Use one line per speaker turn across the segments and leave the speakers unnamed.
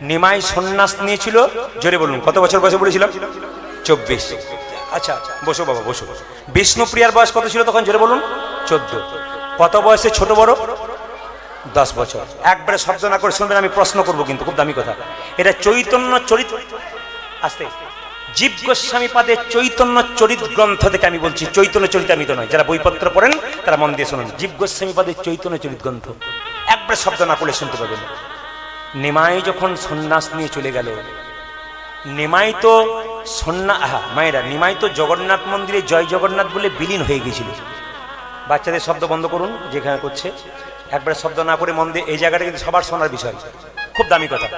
নিমাই সন্ন্যাস নিয়েছিল? জোরে বলুন, কত বছর বয়সে বলেছিলাম? চব্বিশ। আচ্ছা বসো বাবা, বসো। বিষ্ণুপ্রিয়ার বয়স কত ছিল তখন? জোরে বলুন। চোদ্দ। কত বয়সে ছোট বড়? দশ বছর। একবারে শব্দ না করে শুনবেন, আমি প্রশ্ন করব কিন্তু, খুব দামি কথা। এটা চৈতন্য চরিত আসতে। জীব গোস্বামী পাদের চৈতন্য চরিত গ্রন্থ থেকে আমি বলছি, চৈতন্য চরিতামিত নয়। যারা বইপত্র পড়েন, তারা মন দিয়ে শুনুন। জীব গোস্বামী পাদের চৈতন্য চরিত গ্রন্থ। একবারে শব্দ না করে শুনতে পাবেন। নিমাই যখন সন্ন্যাস নিয়ে চলে গেল, নেমাই তো সন্না, আহা, মায়েরা, নিমাই তো জগন্নাথ মন্দিরে জয় জগন্নাথ বলে বিলীন হয়ে গেছিল বাচ্চাদের শব্দ বন্ধ করুন, যেখানে করছে। একবারে শব্দ না করে মন দিয়ে এই জায়গাটা কিন্তু সবার শোনার বিষয়। খুব দামি কথা।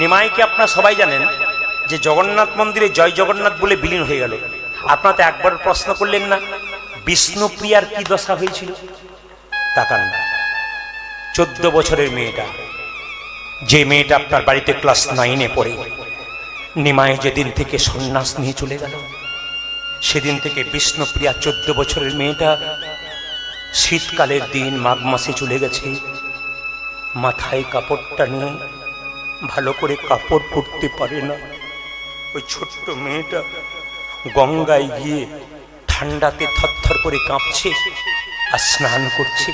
নিমাইকে আপনারা সবাই জানেন যে জগন্নাথ মন্দিরে জয় জগন্নাথ বলে বিলীন হয়ে গেল? আপনারা তো একবার প্রশ্ন করলেন না বিষ্ণুপ্রিয়ার কি দশা হয়েছিল? তাকান চোদ্দ বছরের মেয়েটা। যে মেয়েটা আপনার বাড়িতে ক্লাস নাইনে পড়ে নিমাই যেদিন থেকে সন্ন্যাস নিয়ে চলে গেল, সেদিন থেকে বিষ্ণুপ্রিয়া চোদ্দ বছরের মেয়েটা শীতকালের দিন মাঘ মাসে চলে গেছে। মাথায় কাপড়টা নিয়ে ভালো করে কাপড় পরতে পারে না। ওই ছোট্ট মেয়েটা গঙ্গায় গিয়ে ঠান্ডাতে থরথর করে কাঁপছে আর স্নান করছে।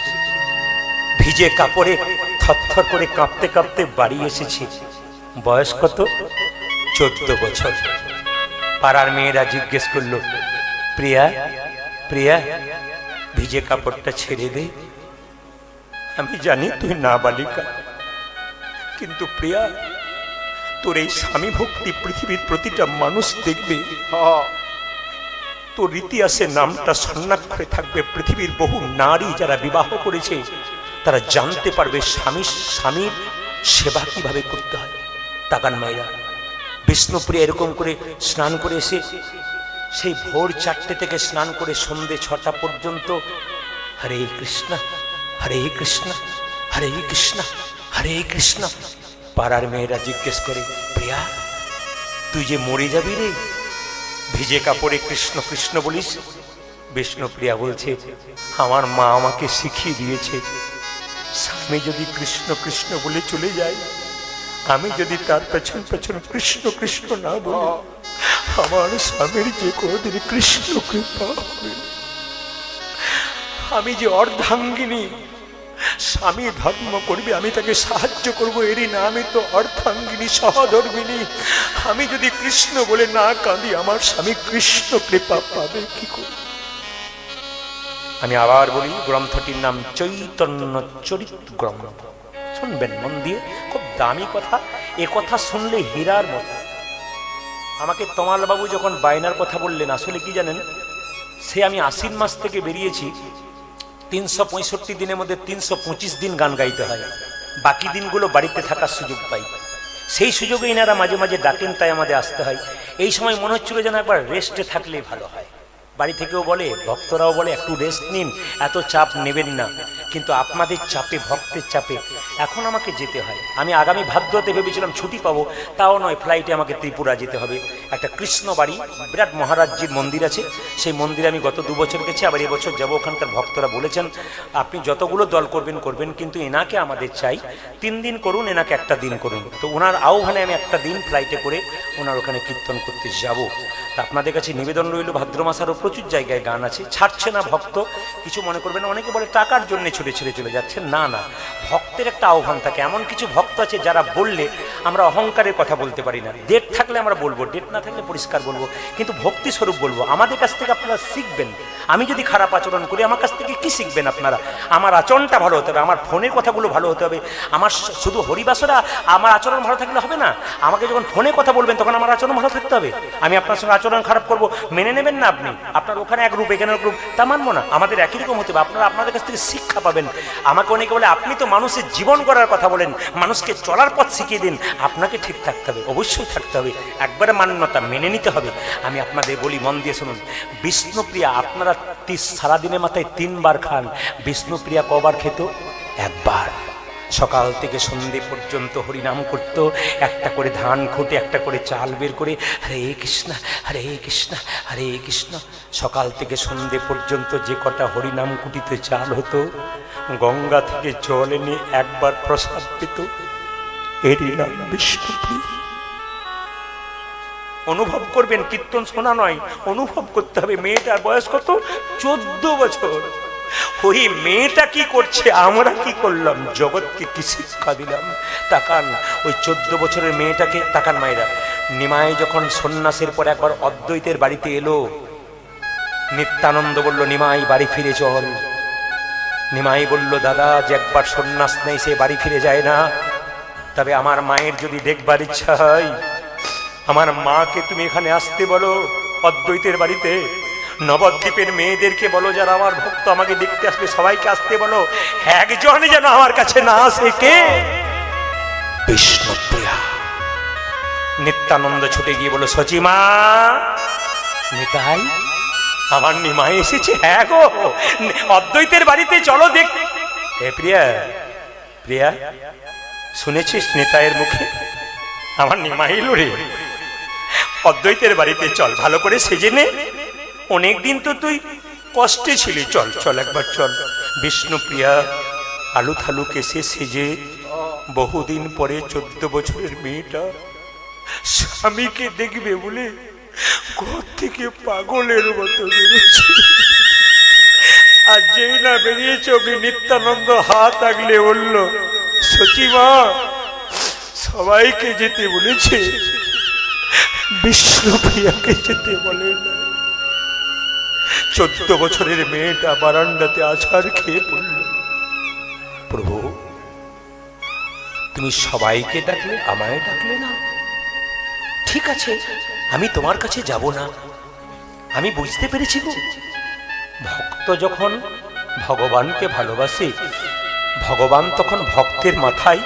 ভিজে কাপড়ে থরথর করে কাঁপতে কাঁপতে বাড়ি এসেছি। বয়স কত? চোদ্দ বছর। পাড়ার মেয়েরা জিজ্ঞেস করল, প্রিয়া প্রিয়া, ভিজে কাপড়টা ছেড়ে দে। আমি জানি তুই না বালিকা কিন্তু প্রিয়া, তোর এই স্বামী ভক্তি পৃথিবীর প্রতিটা মানুষ দেখবে। তোর ইতিহাসে নামটা স্বর্ণাক্ষরে থাকবে। পৃথিবীর বহু নারী যারা বিবাহ করেছে তারা জানতে পারবে স্বামী স্বামীর সেবা কীভাবে করতে হয়। তাকান মায়েরা বিষ্ণুপ্রিয়া এরকম করে স্নান করে এসে সেই ভোর চারটে থেকে স্নান করে সন্ধে ছটা পর্যন্ত হরে কৃষ্ণ হরে কৃষ্ণ হরে কৃষ্ণ হরে কৃষ্ণ। পাড়ার মেয়েরা জিজ্ঞেস করে, প্রিয়া, তুই যে মরে যাবি রে? ভিজে কাপড়ে কৃষ্ণ কৃষ্ণ বলিস? বিষ্ণুপ্রিয়া বলছে, আমার মা আমাকে শিখিয়ে দিয়েছে। স্বামী যদি কৃষ্ণ কৃষ্ণ বলে চলে যায় আমি যদি তার পেছন পেছন কৃষ্ণ কৃষ্ণ না বলি, আমার স্বামীর যে কোনোদিন কৃষ্ণ কৃপা হবে। আমি যে অর্ধাঙ্গিনী, স্বামী ধর্ম করবে, আমি তাকে সাহায্য করব, এরই না আমি তো অর্থাঙ্গিনী সহধর্মিনী। আমি যদি কৃষ্ণ বলে না কাঁদি, আমার স্বামী কৃষ্ণ কৃপা পাবে কি করে? আমি আবার বলি, গ্রন্থটির নাম চৈতন্য চরিত গ্রন্থ। শুনবেন, মন দিয়ে। খুব দামি কথা। এ কথা শুনলে হীরার মতো। আমাকে তমাল বাবু যখন বায়নার কথা বললেন, আসলে কি জানেন? সে আমি আশ্বিন মাস থেকে বেরিয়েছি। তিনশো পঁয়ষট্টি দিনের মধ্যে তিনশো পঁচিশ দিন গান গাইতে হয়। বাকি দিনগুলো বাড়িতে থাকার সুযোগ পাই। সেই সুযোগে এনারা মাঝে মাঝে ডাকেন, তাই আমাদের আসতে হয়। এই সময় মনে হচ্ছিল যেন একবার রেস্টে থাকলে ভালো হয়। বাড়ি থেকেও বলে ভক্তরাও বলে একটু রেস্ট নিন এত চাপ নেবেন না। কিন্তু আপনাদের চাপে, ভক্তের চাপে এখন আমাকে যেতে হয়। আমি আগামী ভাদ্রতে ভেবেছিলাম ছুটি পাবো, তাও নয় ফ্লাইটে আমাকে ত্রিপুরা যেতে হবে। একটা কৃষ্ণ বাড়ি বিরাট মহারাজ্যের মন্দির আছে। সেই মন্দিরে আমি গত দু বছর গেছি, আবার এবছর যাব। ওখানকার ভক্তরা বলেছেন, আপনি যতগুলো দল করবেন করবেন, কিন্তু এনাকে আমাদের চাই। তিন দিন করুন, এনাকে একটা দিন করুন। তো ওনার আহ্বানে আমি একটা দিন ফ্লাইটে করে ওনার ওখানে কীর্তন করতে যাব। তা আপনাদের কাছে নিবেদন রইল ভাদ্র মাস আরও প্রচুর জায়গায় গান আছে। ছাড়ছে না ভক্ত, কিছু মনে করবেন অনেকে বলে, টাকার জন্য ছুটে ছেড়ে চলে যাচ্ছে। না না ভক্তের একটা আহ্বান থাকে। এমন কিছু ভক্ত আছে, যারা বললে আমরা অহংকারের কথা বলতে পারি না। ডেট থাকলে আমরা বলব ডেট না থাকলে পরিষ্কার বলব। কিন্তু ভক্তি স্বরূপ বলব, আমাদের কাছ থেকে আপনারা শিখবেন। আমি যদি খারাপ আচরণ করি, আমার কাছ থেকে কি শিখবেন আপনারা? আমার আচরণটা ভালো হতে হবে, আমার ফোনের কথাগুলো ভালো হতে হবে। আমার শুধু হরিবাসরা, আমার আচরণ ভালো থাকলে হবে না? আমাকে যখন ফোনে কথা বলবেন, তখন আমার আচরণ ভালো থাকতে হবে। আমি আপনার সঙ্গে আচরণ খারাপ করব, মেনে নেবেন না আপনি? আপনার ওখানে এক রূপ, এখানে এক রূপ, তা মানবো না। আমাদের একই রকম হতে হবে। আপনারা আপনাদের কাছ থেকে শিক্ষা পাবেন। আমাকে অনেকে বলে, আপনি তো মানুষের জীবন করার কথা বলেন। মানুষকে চলার পথ শিখিয়ে দিন। আপনাকে ঠিক থাকতে হবে, অবশ্যই থাকতে হবে। একবারে মান্যতা মেনে নিতে হবে। আমি আপনাদের বলি, মন দিয়ে শুনুন। বিষ্ণুপ্রিয়া, আপনারা সারাদিনের মাথায় তিনবার খান। বিষ্ণুপ্রিয়া কবার খেত? একবার। সকাল থেকে সন্ধে পর্যন্ত হরিনাম করত। একটা করে ধান খুঁটে, একটা করে চাল বের করে, হরে কৃষ্ণ হরে কৃষ্ণ হরে কৃষ্ণ। সকাল থেকে সন্ধে পর্যন্ত যে কটা হরিনাম কুটিতে চাল হতো, গঙ্গা থেকে জল এনে একবার প্রসাদ পেত। এরই নাম বিষ্ণুপ্রিয়া অনুভব করবেন, কীর্তন শোনা নয়, অনুভব করতে হবে। মেয়েটার বয়স কত? চোদ্দ বছর। ওই মেয়েটা কি করছে? আমরা কি করলাম? জগৎকে কি শিক্ষা দিলাম? তাকান, ওই চোদ্দ বছরের মেয়েটাকে তাকান মায়েরা। নিমাই যখন সন্ন্যাসের পর একবার অদ্বৈতের বাড়িতে এলো, নিত্যানন্দ বলল, নিমাই, বাড়ি ফিরে চল। নিমাই বলল, দাদা, যে একবার সন্ন্যাস নেই, সে বাড়ি ফিরে যায় না। তবে আমার মায়ের যদি দেখবার ইচ্ছা হয়, আমার মাকে তুমি এখানে আসতে বলো অদ্বৈতের বাড়িতে। নবদ্বীপের মেয়েদেরকে বলো যারা আমার ভক্ত, আমাকে দেখতে আসবে সবাইকে আসতে বলো, একজন যেন আমার কাছে না আসে কে বিষ্ণুপ্রিয়া, নিত্যানন্দ ছুটে গিয়ে বলো, সচিমা, নিতাই, আমার নিমাই এসেছে হ্যাঁ গো, অদ্বৈতের বাড়িতে চলো দেখ হে প্রিয়া প্রিয়া, শুনেছিস নেতায়ের মুখে? আমার নিমাই রে। অদ্বৈতের বাড়িতে চল, ভালো করে সেজে নে। অনেকদিন তো তুই কষ্টে ছিলি। চল চল একবার, চল। বিষ্ণুপ্রিয়া আলু থালু কেসে সেজে বহুদিন পরে চোদ্দ বছরের মেয়েটা স্বামীকে দেখবে বলে ঘর থেকে পাগলের মতো বেরোচ্ছে। আর যেই না বেরিয়েছে ওকে নিত্যানন্দ হাত আগলে বলল, সচিমা, সবাইকে যেতে বলেছে। বিষ্ণুপ্রিয়াকে যেতে বলে না। চোদ্দ বছরের মেয়েটা বারান্দাতে আছাড় খেয়ে পড়ল। প্রভু, তুমি সবাইকে ডাকলে, আমায় ডাকলে না? ঠিক আছে, আমি তোমার কাছে যাব না। আমি বুঝতে পেরেছি ভক্ত যখন ভগবানকে ভালোবাসে, ভগবান তখন ভক্তের মাথায়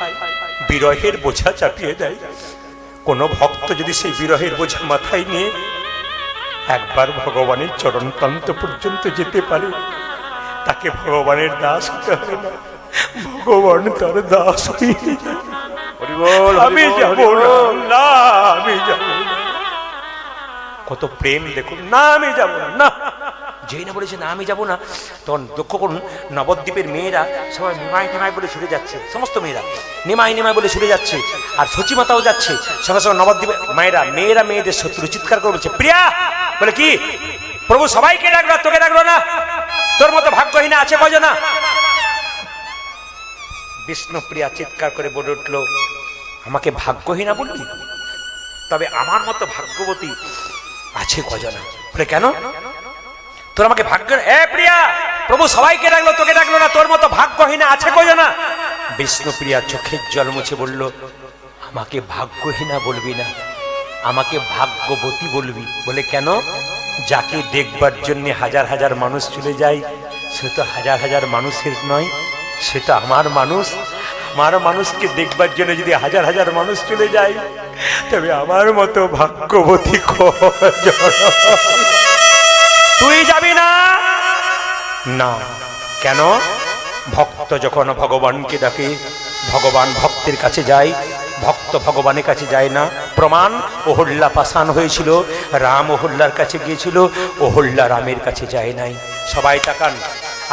বিরহের বোঝা চাপিয়ে দেয়। কোনো ভক্ত যদি সেই বিরহের বোঝা মাথায় নিয়ে একবার ভগবানের চরণ প্রান্ত পর্যন্ত যেতে পারে। তাকে ভগবানের দাস হতে হবে না। ভগবান তার দাস। আমি যাব না আমি যাব কত প্রেম দেখুন না আমি যাব না না। যেই না বলেছে না আমি যাব না তখন লক্ষ্য করুন নবদ্বীপের মেয়েরা সবাই নিমাই নিমাই বলে ছুটে যাচ্ছে সমস্ত মেয়েরা। নিমাই নিমাই বলে ছুটে যাচ্ছে আর সচিমাতাও যাচ্ছে। সঙ্গে সঙ্গে নবদ্বীপের মায়েরা মেয়েরা মেয়েদের শত্রু চিৎকার করে বলছে প্রিয়া বলে কি, প্রভু সবাইকে ডাকলো, তোকে ডাকলো না? তোর মতো ভাগ্যহীনা আছে কজনা? বিষ্ণুপ্রিয়া চিৎকার করে বলে উঠল, আমাকে ভাগ্যহীনা বললি? তবে আমার মতো ভাগ্যবতী আছে কজনা? বলে কেন? তোর আমাকে ভাগ্য, এ প্রিয়া, প্রভু সবাইকে ডাকলো, তোকে ডাকলো না, তোর মতো ভাগ্যহীনা আছে কজনা? বিষ্ণুপ্রিয়া চোখের জল মুছে বলল, আমাকে ভাগ্যহীনা বলবি না। আমাকে ভাগ্যবতী বলবি। বলে কেন? যাকে দেখবার জন্য হাজার হাজার মানুষ চলে যায়, সে তো হাজার হাজার মানুষের নয় সেটা আমার মানুষ। আমার মানুষকে দেখবার জন্য যদি হাজার হাজার মানুষ চলে যায়, তবে আমার মতো ভাগ্যবতী তুই যাবি না? না। কেন? ভক্ত যখন ভগবানকে ডাকে, ভগবান ভক্তের কাছে যায় ভক্ত ভগবানের কাছে যায় না। প্রমাণ, ওহল্লা পাষাণ হয়েছিল, রাম ওহল্লার কাছে গিয়েছিল, ওহল্লা রামের কাছে যায় নাই। সবাই তাকান।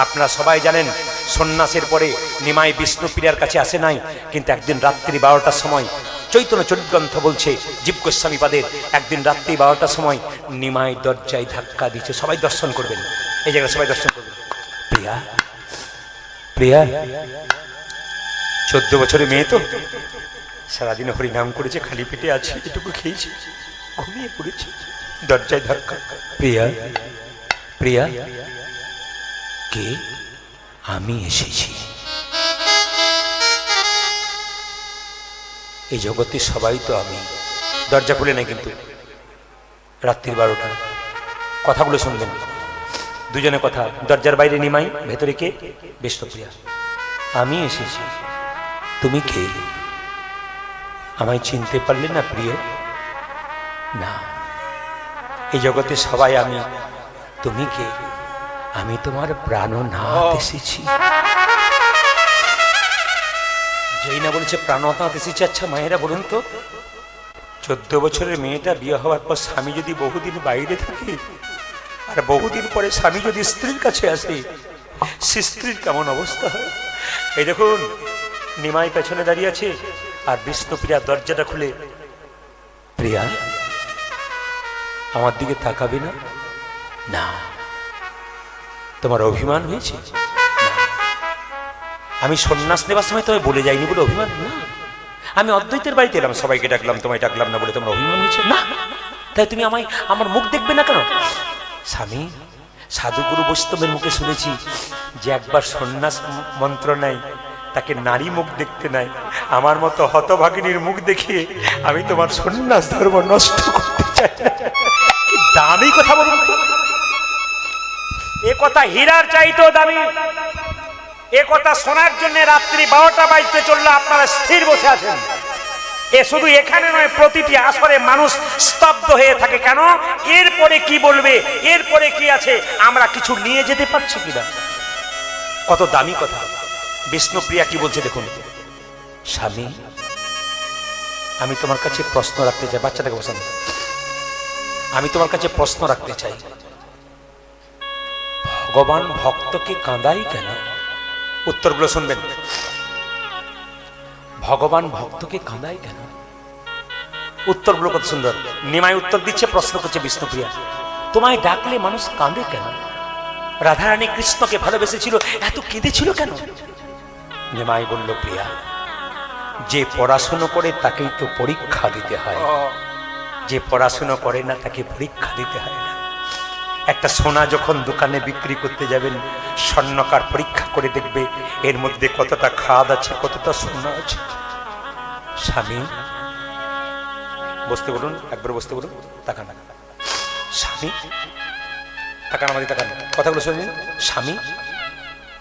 আপনারা সবাই জানেন, সন্ন্যাসের পরে নিমাই বিষ্ণুপ্রিয়ার কাছে আসে নাই, কিন্তু একদিন রাত্রি বারোটার সময় চৈতন্য চরিতগ্রন্থ বলছে, জীব গোস্বামী পাদের, একদিন রাত্রি বারোটার সময় নিমাই দরজায় ধাক্কা দিচ্ছে সবাই দর্শন করবেন। এই জায়গায় সবাই দর্শন করবেন। প্রিয়া প্রিয়া, চোদ্দ বছরের মেয়ে তো? সারাদিন হরিনাম করেছে, খালি পেটে আছে, এটুকু খেয়েছে, ঘুমিয়ে পড়েছে। দরজায় ধাক্কা। প্রিয়া প্রিয়া, কে? আমি এসেছি। এই জগতে সবাই তো আমি। দরজা খুলে নেই কিন্তু। রাত্রির বারোটা। কথাগুলো শুনবেন। দুজনে কথা। দরজার বাইরে নিমাই, ভেতরে কে? বিষ্ণুপ্রিয়া আমি এসেছি। তুমি কে? আমায় চিনতে পারলে না প্রিয়? না। এই জগতে সবাই আমি। তুমি কে? আমি তোমার প্রাণনাথ এসেছি। যেই না বলেছে প্রাণনাথ এসেছে আচ্ছা মায়েরা বলুন তো। চোদ্দ বছরের মেয়েটা বিয়ে হওয়ার পর স্বামী যদি বহুদিন বাইরে থাকে আর বহুদিন পরে স্বামী যদি স্ত্রীর কাছে আসে সে স্ত্রীর কেমন অবস্থা হয়? এই দেখুন নিমাই পেছনে দাঁড়িয়ে আছে। আর বিষ্ণুপ্রিয়া দরজাটা খুলে, প্রিয়া, আমার দিকে তাকাবে না? না। তোমার অভিমান হয়েছে? আমি সন্ন্যাস নেবার সময় তোমায় বলে যাইনি বলে অভিমান? না। আমি অদ্বৈতের বাড়িতে এলাম, সবাইকে ডাকলাম, তোমায় ডাকলাম না বলে তোমার অভিমান হয়েছে? না। তাই তুমি আমায়, আমার মুখ দেখবে না কেন? স্বামী, সাধুগুরু বৈষ্ণবের মুখে শুনেছি যে একবার সন্ন্যাস মন্ত্র নেয় তাকে নারী মুখ দেখতে নাই। আমার মতো হতভাগিনীর মুখ দেখিয়ে আমি তোমার সন্ন্যাস ধর্ম নষ্ট করতে চাই কি দামি কথা বলুন এ কথা হীরার চাইতেও দামি। এ কথা শোনার জন্য রাত্রি বারোটা বাজতে চললে, আপনারা স্থির বসে আছেন। এ শুধু এখানে নয়, প্রতিটি আসরে মানুষ স্তব্ধ হয়ে থাকে। কেন? এরপরে কি বলবে? এরপরে কি আছে? আমরা কিছু নিয়ে যেতে পারছি কিনা? কত দামি কথা। বিষ্ণুপ্রিয়া কি বলছে দেখুন। স্বামী, আমি তোমার কাছে প্রশ্ন রাখতে চাই। বাচ্চাটাকে বসান আমি তোমার কাছে প্রশ্ন রাখতে চাই। ভগবান ভক্তকে কাঁদাই কেন? উত্তরগুলো শুনবেন। ভগবান ভক্তকে কাঁদাই কেন? উত্তরগুলো কত সুন্দর। নিমাই উত্তর দিচ্ছে, প্রশ্ন করছে বিষ্ণুপ্রিয়া। তোমায় ডাকলে মানুষ কাঁদে কেন? রাধারানী কৃষ্ণকে ভালোবেসেছিল, এত কেঁদেছিল কেন? নিমাই বলল, প্রিয়া যে পড়াশুনো করে তাকেই তো পরীক্ষা দিতে হয়। যে পড়াশুনো করে না, তাকে পরীক্ষা দিতে হয় না। একটা সোনা যখন দোকানে বিক্রি করতে যাবেন, স্বর্ণকার পরীক্ষা করে দেখবে, এর মধ্যে কতটা খাদ আছে, কতটা সোনা আছে। স্বামী, বসতে বলুন, একবার বসতে বলুন, তাকান স্বামী, তাকান আমাদের তাকান। কথাগুলো শুনুন। স্বামী,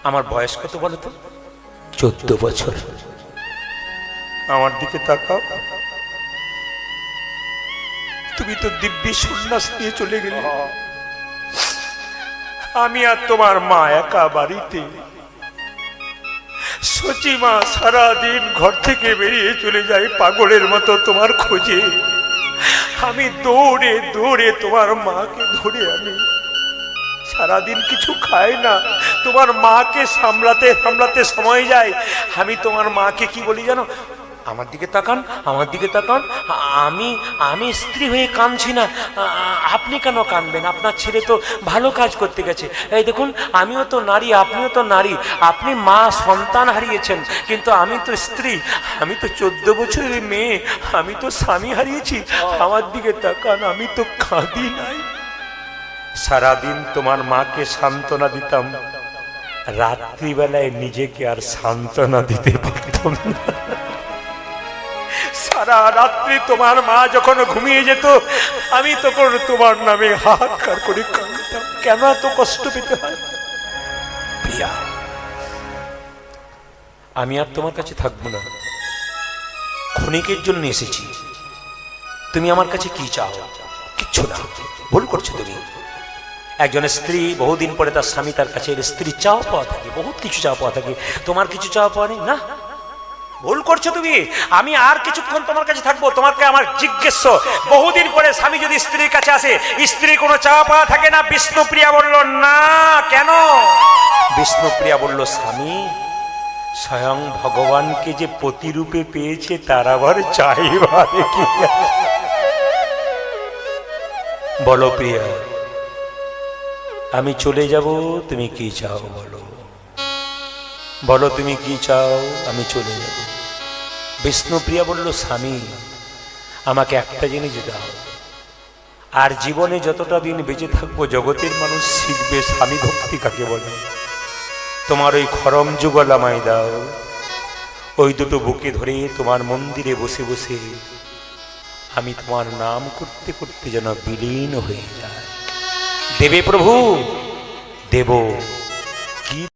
আমার বয়স কত বলো তো? চোদ্দ বছর। আমার দিকে তাকাও। তুমি তো দিব্যি সন্ন্যাস নিয়ে চলে গেলে। আমি আর তোমার মা একা বাড়িতে। সচিমা সারাদিন ঘর থেকে বেরিয়ে চলে যায় পাগলের মতো তোমার খোঁজে। আমি দৌড়ে দৌড়ে তোমার মাকে ধরে আমি সারাদিন কিছু খাই না। তোমার মাকে সামলাতে সামলাতে সময় যায়। আমি তোমার মাকে কি বলি জানো? আমার দিকে তাকান, আমার দিকে তাকান। আমি আমি স্ত্রী হয়ে কাঁদছি না। আপনি কেন কাঁদবেন? আপনার ছেলে তো ভালো কাজ করতে গেছে। এই দেখুন, আমিও তো নারী, আপনিও তো নারী। আপনি মা, সন্তান হারিয়েছেন, কিন্তু আমি তো স্ত্রী। আমি তো চোদ্দ বছরের মেয়ে, আমি তো স্বামী হারিয়েছি। আমার দিকে তাকান, আমি তো কাঁদি নাই। সারাদিন তোমার মাকে সান্ত্বনা দিতাম। রাত্রিবেলায় নিজেকে আর সান্ত্বনা দিতে পারতাম না। সারা রাত্রি তোমার মা যখন ঘুমিয়ে যেত, আমি তখন তোমার নামে হাহাকার করে কাঁদতাম। কেন এত কষ্ট পেতে হয়? আমি আর তোমার কাছে থাকব না। ক্ষণিকের জন্য এসেছি। তুমি আমার কাছে কি চাও? কিচ্ছু না। ভুল করছ তুমি। একজন স্ত্রী বহুদিন পরে তার স্বামী তার কাছে স্ত্রী চাওয়া পাওয়া থাকে, বহুত কিছু চাওয়া পাওয়া থাকে। তোমার কিছু চাওয়া পাওয়া নেই? না? ভুল করছ তুমি? আমি আর কিছুক্ষণ তোমার কাছে থাকব। তোমাকে আমার জিজ্ঞেস, বহুদিন পরে স্বামী যদি স্ত্রীর কাছে আসে, স্ত্রী কোনো চাওয়া পাওয়া থাকে না? বিষ্ণুপ্রিয়া বলল, না, কেন? বিষ্ণুপ্রিয়া বলল, স্বামী, স্বয়ং ভগবানকে যে প্রতিরূপে পেয়েছে, তার আবার চাইবারে কি? বলো প্রিয়া, আমি চলে যাব, তুমি কি চাও বলো? বলো তুমি কি চাও, আমি চলে যাব। বিষ্ণুপ্রিয়া বলল, স্বামী, আমাকে একটা জিনিস দাও। আর জীবনে যতটা দিন বেঁচে থাকব, জগতের মানুষ শিখবে স্বামী ভক্তি কাকে বলে। তোমার ওই খরম যুগল আমায় দাও। ওই দুটো বুকে ধরে তোমার মন্দিরে বসে বসে আমি তোমার নাম করতে করতে যেন বিলীন হয়ে যায়। দেবে প্রভু, দেব। কি